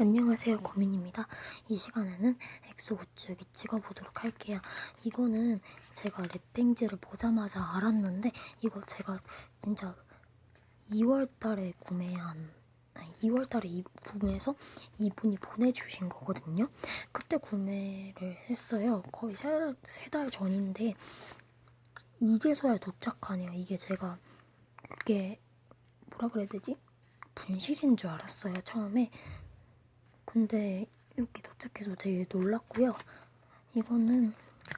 안녕하세요 고민입니다. 이 시간에는 엑소 굿즈기 찍어보도록 할게요. 이거는 제가 랩뱅지를 보자마자 알았는데 이거 제가 진짜 2월달에 구매한 아니 2월달에 구매해서 이분이 보내주신 거거든요. 그때 구매를 했어요. 거의 세달 전인데 이제서야 도착하네요. 이게 제가 그게 뭐라 그래야 되지? 분실인 줄 알았어요 처음에 근데 이렇게 도착해서 되게 놀랐고요. 이거는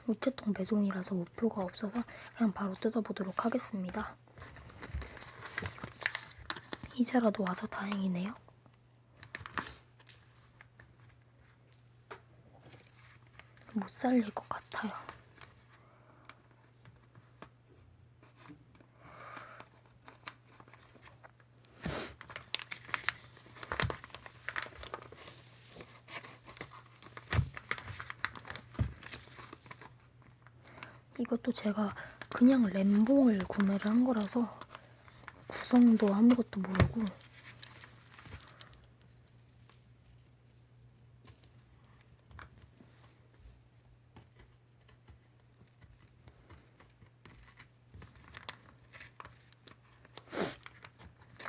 우체통 배송이라서 우표가 없어서 그냥 바로 뜯어보도록 하겠습니다. 이제라도 와서 다행이네요. 못 살릴 것 같아요. 이것도 제가 그냥 램봉을 구매를 한 거라서 구성도 아무것도 모르고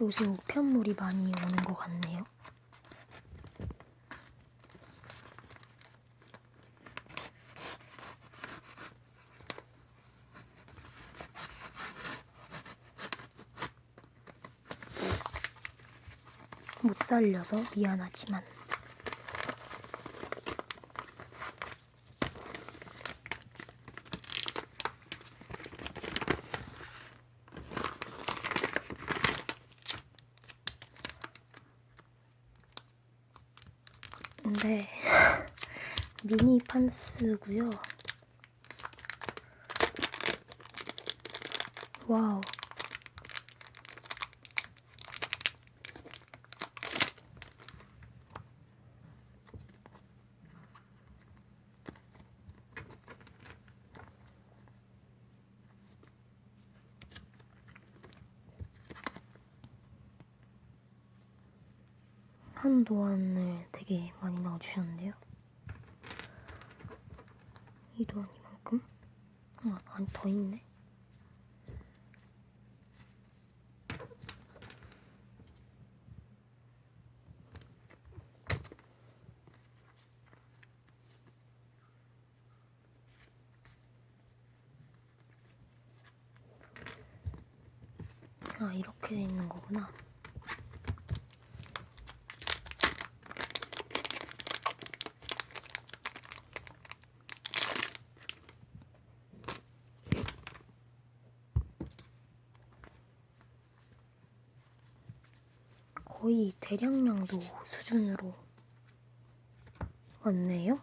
요새 우편물이 많이 오는 것 같네요. 못 살려서 미안하지만 근데 미니 판스고요. 와우. 한도안을 되게 많이 넣어주셨는데요. 이 도안 이만큼? 아, 아니 더 있네. 아 이렇게 돼 있는 거구나. 거의 대량량도 수준으로 왔네요.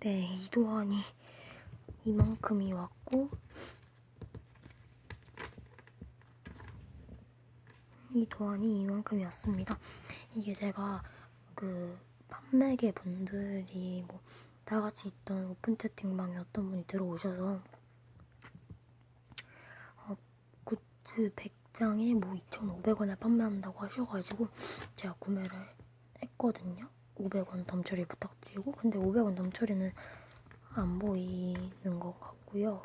네, 이도안이 이만큼이 왔고 이 도안이 이만큼이 왔습니다. 이게 제가 그 판매계 분들이 뭐 다같이 있던 오픈 채팅방에 어떤 분이 들어오셔서 어, 굿즈 100장에 뭐 2,500원에 판매한다고 하셔가지고 제가 구매를 했거든요. 500원 덤처리 부탁드리고 근데 500원 덤처리는 안 보이는 것 같고요.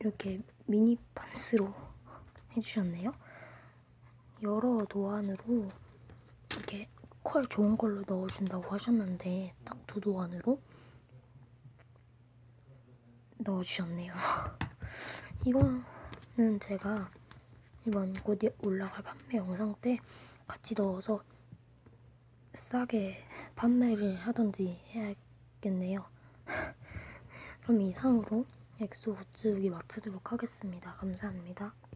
이렇게 미니 판스로 해주셨네요. 여러 도안으로 이렇게 컬 좋은 걸로 넣어준다고 하셨는데 딱 두 도안으로 넣어주셨네요. 이거는 제가 이번 곧 올라갈 판매 영상 때 같이 넣어서 싸게 판매를 하던지 해야겠네요. 그럼 이상으로 엑소 굿즈기 마치도록 하겠습니다. 감사합니다.